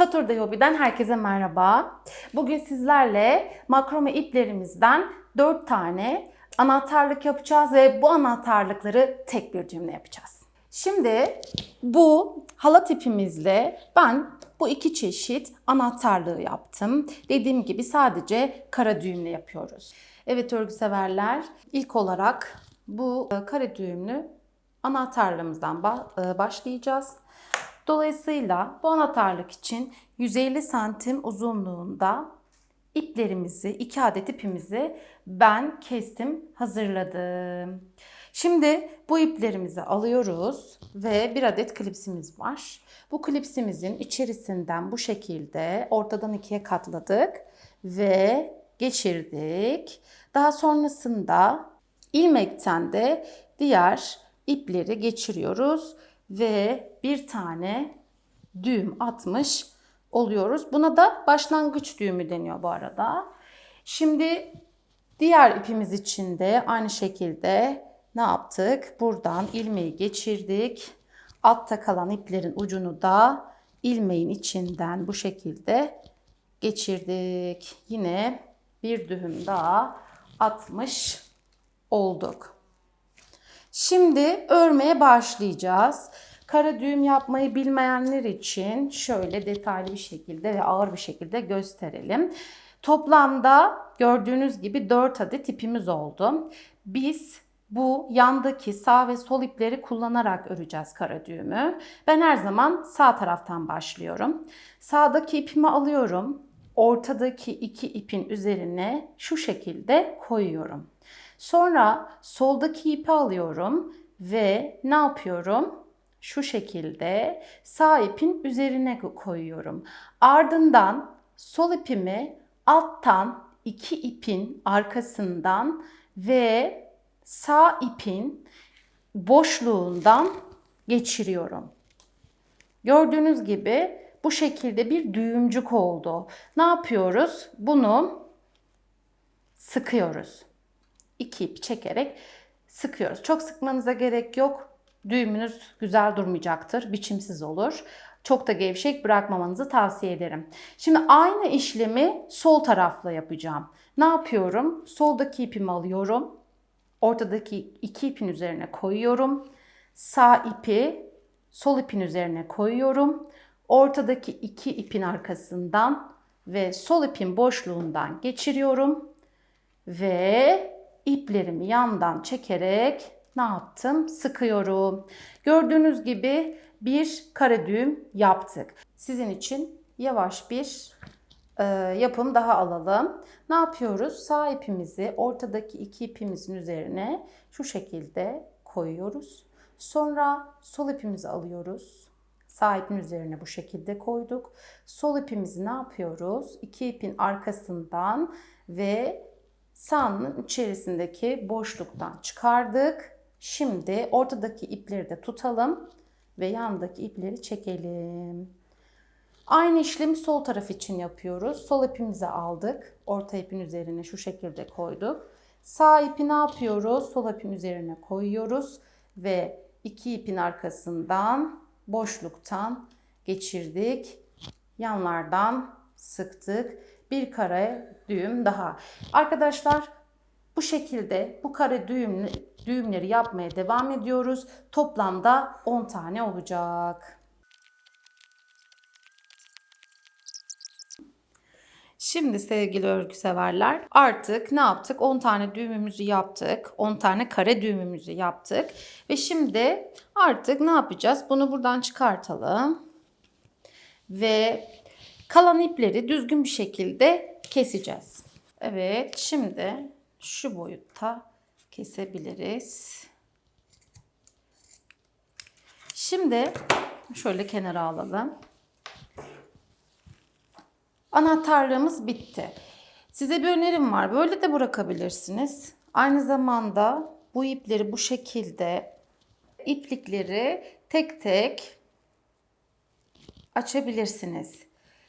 Saturday Hobby'den herkese merhaba. Bugün sizlerle makrome iplerimizden 4 tane anahtarlık yapacağız ve bu anahtarlıkları tek bir düğümle yapacağız. Şimdi bu halat ipimizle ben bu iki çeşit anahtarlığı yaptım. Dediğim gibi sadece kara düğümle yapıyoruz. Evet örgü severler ilk olarak bu e, kare düğümlü anahtarlığımızdan e, başlayacağız. Dolayısıyla bu anahtarlık için 150 santim uzunluğunda iplerimizi, iki adet ipimizi ben kestim, hazırladım. Şimdi bu iplerimizi alıyoruz ve bir adet klipsimiz var. Bu klipsimizin içerisinden bu şekilde ortadan ikiye katladık ve geçirdik. Daha sonrasında ilmekten de diğer ipleri geçiriyoruz ve bir tane düğüm atmış oluyoruz. Buna da başlangıç düğümü deniyor bu arada. Şimdi diğer ipimiz için de aynı şekilde ne yaptık? Buradan ilmeği geçirdik. Altta kalan iplerin ucunu da ilmeğin içinden bu şekilde geçirdik. Yine bir düğüm daha atmış olduk. Şimdi örmeye başlayacağız. Kara düğüm yapmayı bilmeyenler için şöyle detaylı bir şekilde ve ağır bir şekilde gösterelim. Toplamda gördüğünüz gibi 4 adet ipimiz oldu. Biz bu yandaki sağ ve sol ipleri kullanarak öreceğiz kara düğümü. Ben her zaman sağ taraftan başlıyorum. Sağdaki ipimi alıyorum. Ortadaki iki ipin üzerine şu şekilde koyuyorum. Sonra soldaki ipi alıyorum ve ne yapıyorum? Şu şekilde sağ ipin üzerine koyuyorum. Ardından sol ipimi alttan iki ipin arkasından ve sağ ipin boşluğundan geçiriyorum. Gördüğünüz gibi bu şekilde bir düğümcük oldu. Ne yapıyoruz? Bunu sıkıyoruz. İki ip çekerek sıkıyoruz. Çok sıkmanıza gerek yok. Düğümünüz güzel durmayacaktır. Biçimsiz olur. Çok da gevşek bırakmamanızı tavsiye ederim. Şimdi aynı işlemi sol tarafla yapacağım. Ne yapıyorum? Soldaki ipimi alıyorum. Ortadaki iki ipin üzerine koyuyorum. Sağ ipi sol ipin üzerine koyuyorum. Ortadaki iki ipin arkasından ve sol ipin boşluğundan geçiriyorum. Ve iplerimi yandan çekerek ne yaptım? Sıkıyorum. Gördüğünüz gibi bir kare düğüm yaptık. Sizin için yavaş bir e, yapım daha alalım. Ne yapıyoruz? Sağ ipimizi ortadaki iki ipimizin üzerine şu şekilde koyuyoruz. Sonra sol ipimizi alıyoruz. Sağ ipin üzerine bu şekilde koyduk. Sol ipimizi ne yapıyoruz? İki ipin arkasından ve sahanın içerisindeki boşluktan çıkardık. Şimdi ortadaki ipleri de tutalım ve yandaki ipleri çekelim. Aynı işlemi sol taraf için yapıyoruz. Sol ipimizi aldık. Orta ipin üzerine şu şekilde koyduk. Sağ ipi ne yapıyoruz? Sol ipin üzerine koyuyoruz ve iki ipin arkasından boşluktan geçirdik. Yanlardan sıktık. Bir kare düğüm daha. Arkadaşlar bu şekilde bu kare düğümlü, düğümleri yapmaya devam ediyoruz. Toplamda 10 tane olacak. Şimdi sevgili örgü severler artık ne yaptık? 10 tane düğümümüzü yaptık. 10 tane kare düğümümüzü yaptık. Ve şimdi artık ne yapacağız? Bunu buradan çıkartalım. Ve kalan ipleri düzgün bir şekilde keseceğiz. Evet şimdi şu boyutta kesebiliriz. Şimdi şöyle kenara alalım. Anahtarlığımız bitti. Size bir önerim var. Böyle de bırakabilirsiniz. Aynı zamanda bu ipleri bu şekilde iplikleri tek tek açabilirsiniz.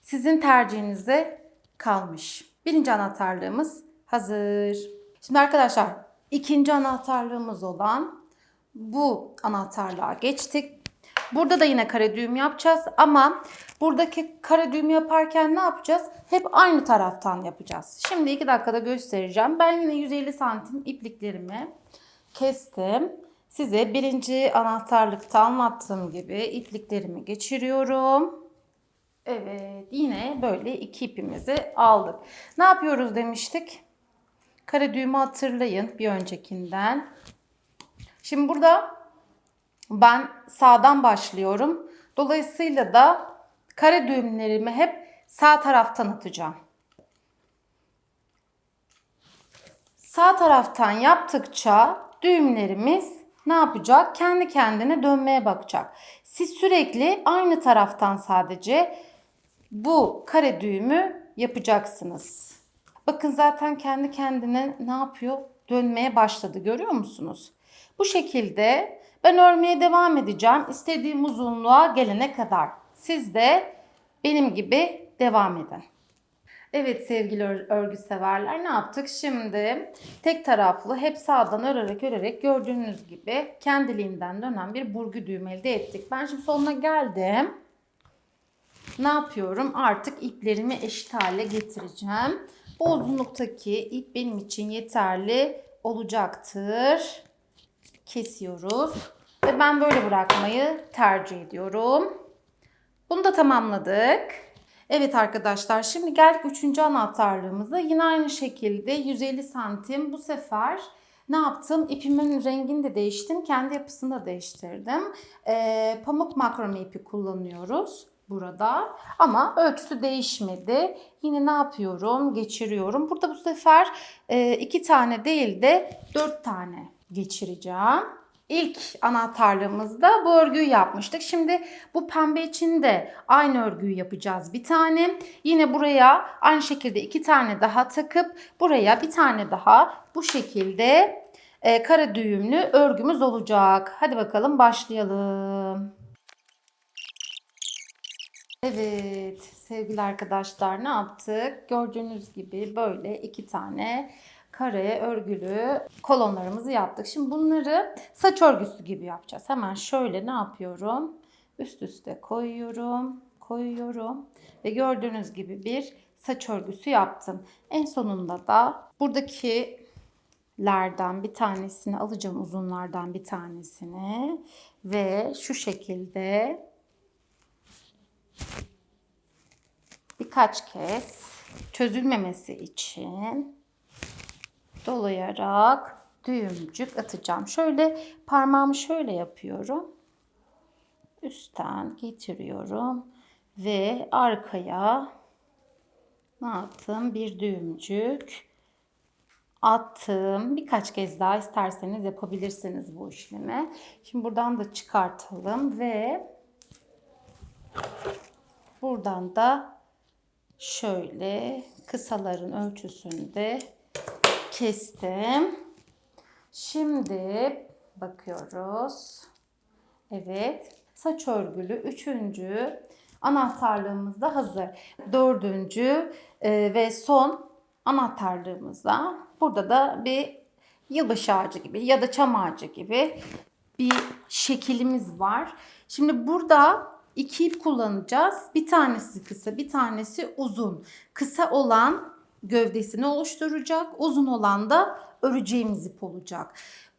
Sizin tercihinize kalmış. Birinci anahtarlığımız hazır. Şimdi arkadaşlar ikinci anahtarlığımız olan bu anahtarlığa geçtik. Burada da yine kare düğüm yapacağız ama buradaki kare düğüm yaparken ne yapacağız? Hep aynı taraftan yapacağız. Şimdi 2 dakikada göstereceğim. Ben yine 150 santim ipliklerimi kestim. Size birinci anahtarlıkta anlattığım gibi ipliklerimi geçiriyorum. Evet yine böyle iki ipimizi aldık. Ne yapıyoruz demiştik? Kare düğümü hatırlayın bir öncekinden. Şimdi burada ben sağdan başlıyorum. Dolayısıyla da kare düğümlerimi hep sağ taraftan atacağım. Sağ taraftan yaptıkça düğümlerimiz ne yapacak? Kendi kendine dönmeye bakacak. Siz sürekli aynı taraftan sadece bu kare düğümü yapacaksınız. Bakın zaten kendi kendine ne yapıyor? Dönmeye başladı. Görüyor musunuz? Bu şekilde ben örmeye devam edeceğim. İstediğim uzunluğa gelene kadar. Siz de benim gibi devam edin. Evet sevgili ör- örgü severler ne yaptık? Şimdi tek taraflı hep sağdan örerek örerek gördüğünüz gibi kendiliğinden dönen bir burgu düğüm elde ettik. Ben şimdi sonuna geldim. Ne yapıyorum? Artık iplerimi eşit hale getireceğim. Bu uzunluktaki ip benim için yeterli olacaktır. Kesiyoruz. Ve ben böyle bırakmayı tercih ediyorum. Bunu da tamamladık. Evet arkadaşlar şimdi geldik üçüncü anahtarlığımıza. Yine aynı şekilde 150 santim bu sefer ne yaptım? İpimin rengini de değiştim. Kendi yapısını da değiştirdim. Ee, pamuk makrome ipi kullanıyoruz burada. Ama ölçüsü değişmedi. Yine ne yapıyorum? Geçiriyorum. Burada bu sefer e, iki tane değil de dört tane geçireceğim. İlk anahtarlığımızda bu örgüyü yapmıştık. Şimdi bu pembe için de aynı örgüyü yapacağız bir tane. Yine buraya aynı şekilde iki tane daha takıp buraya bir tane daha bu şekilde e, kara düğümlü örgümüz olacak. Hadi bakalım başlayalım. Evet sevgili arkadaşlar ne yaptık? Gördüğünüz gibi böyle iki tane kare örgülü kolonlarımızı yaptık. Şimdi bunları saç örgüsü gibi yapacağız. Hemen şöyle ne yapıyorum? Üst üste koyuyorum, koyuyorum ve gördüğünüz gibi bir saç örgüsü yaptım. En sonunda da buradaki lerden bir tanesini alacağım uzunlardan bir tanesini ve şu şekilde birkaç kez çözülmemesi için dolayarak düğümcük atacağım. Şöyle parmağımı şöyle yapıyorum. Üstten getiriyorum ve arkaya ne yaptım? Bir düğümcük attım. Birkaç kez daha isterseniz yapabilirsiniz bu işlemi. Şimdi buradan da çıkartalım ve buradan da şöyle kısaların ölçüsünde kestim. Şimdi bakıyoruz. Evet. Saç örgülü üçüncü anahtarlığımız da hazır. Dördüncü e, ve son anahtarlığımızda burada da bir yılbaşı ağacı gibi ya da çam ağacı gibi bir şekilimiz var. Şimdi burada iki ip kullanacağız. Bir tanesi kısa, bir tanesi uzun. Kısa olan gövdesini oluşturacak. Uzun olan da öreceğimiz ip olacak.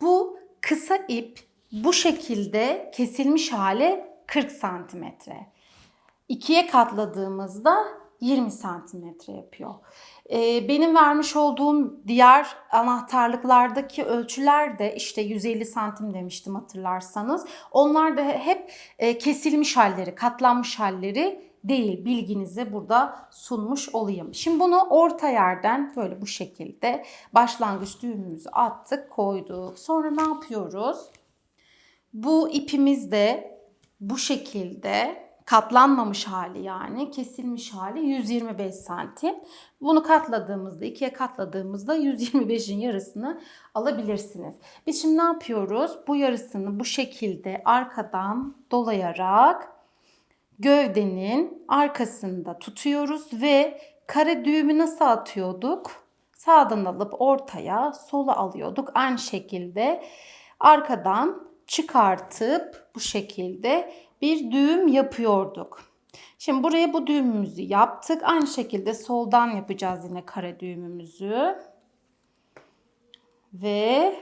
Bu kısa ip bu şekilde kesilmiş hale 40 santimetre. İkiye katladığımızda 20 santimetre yapıyor. Ee, benim vermiş olduğum diğer anahtarlıklardaki ölçüler de işte 150 santim demiştim hatırlarsanız. Onlar da hep e, kesilmiş halleri, katlanmış halleri değil bilginizi burada sunmuş olayım. Şimdi bunu orta yerden böyle bu şekilde başlangıç düğümümüzü attık koyduk. Sonra ne yapıyoruz? Bu ipimiz de bu şekilde katlanmamış hali yani kesilmiş hali 125 santim. Bunu katladığımızda ikiye katladığımızda 125'in yarısını alabilirsiniz. Biz şimdi ne yapıyoruz? Bu yarısını bu şekilde arkadan dolayarak gövdenin arkasında tutuyoruz ve kare düğümü nasıl atıyorduk? Sağdan alıp ortaya, sola alıyorduk. Aynı şekilde arkadan çıkartıp bu şekilde bir düğüm yapıyorduk. Şimdi buraya bu düğümümüzü yaptık. Aynı şekilde soldan yapacağız yine kare düğümümüzü. Ve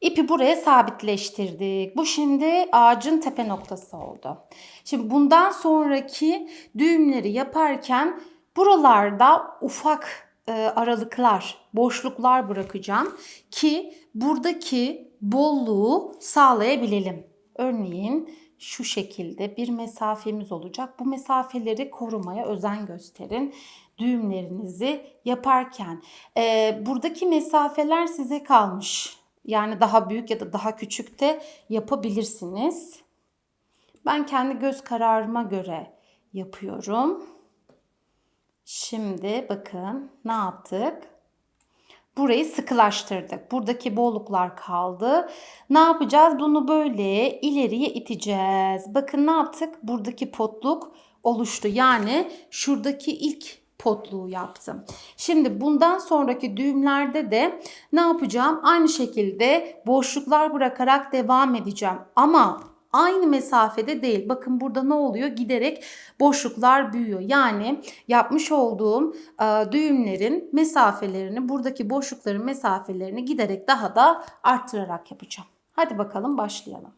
ipi buraya sabitleştirdik. Bu şimdi ağacın tepe noktası oldu. Şimdi bundan sonraki düğümleri yaparken buralarda ufak e, aralıklar, boşluklar bırakacağım ki buradaki bolluğu sağlayabilelim. Örneğin şu şekilde bir mesafemiz olacak. Bu mesafeleri korumaya özen gösterin düğümlerinizi yaparken. E, buradaki mesafeler size kalmış. Yani daha büyük ya da daha küçük de yapabilirsiniz. Ben kendi göz kararıma göre yapıyorum. Şimdi bakın ne yaptık? Burayı sıkılaştırdık. Buradaki bolluklar kaldı. Ne yapacağız? Bunu böyle ileriye iteceğiz. Bakın ne yaptık? Buradaki potluk oluştu. Yani şuradaki ilk potluğu yaptım. Şimdi bundan sonraki düğümlerde de ne yapacağım? Aynı şekilde boşluklar bırakarak devam edeceğim. Ama aynı mesafede değil. Bakın burada ne oluyor? Giderek boşluklar büyüyor. Yani yapmış olduğum e, düğümlerin mesafelerini, buradaki boşlukların mesafelerini giderek daha da arttırarak yapacağım. Hadi bakalım başlayalım.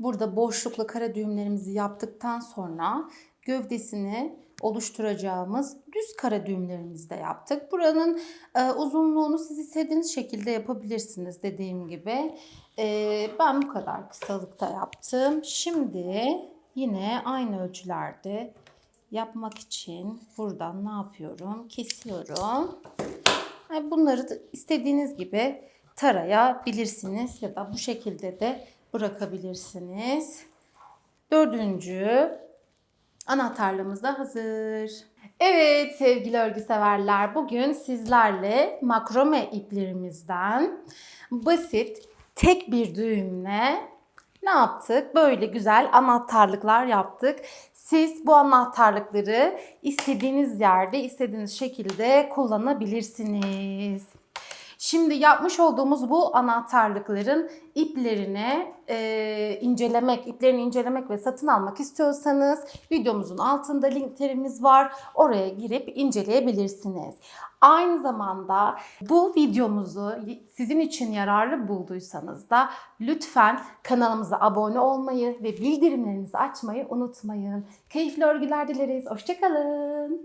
Burada boşlukla kare düğümlerimizi yaptıktan sonra gövdesini oluşturacağımız düz kare düğümlerimizi de yaptık. Buranın e, uzunluğunu siz istediğiniz şekilde yapabilirsiniz dediğim gibi. E, ben bu kadar kısalıkta yaptım. Şimdi yine aynı ölçülerde yapmak için buradan ne yapıyorum? Kesiyorum. Bunları da istediğiniz gibi tarayabilirsiniz ya da bu şekilde de bırakabilirsiniz. Dördüncü anahtarlığımız da hazır. Evet sevgili örgü severler bugün sizlerle makrome iplerimizden basit tek bir düğümle ne yaptık? Böyle güzel anahtarlıklar yaptık. Siz bu anahtarlıkları istediğiniz yerde, istediğiniz şekilde kullanabilirsiniz. Şimdi yapmış olduğumuz bu anahtarlıkların iplerini e, incelemek, iplerini incelemek ve satın almak istiyorsanız videomuzun altında linklerimiz var. Oraya girip inceleyebilirsiniz. Aynı zamanda bu videomuzu sizin için yararlı bulduysanız da lütfen kanalımıza abone olmayı ve bildirimlerinizi açmayı unutmayın. Keyifli örgüler dileriz. Hoşçakalın.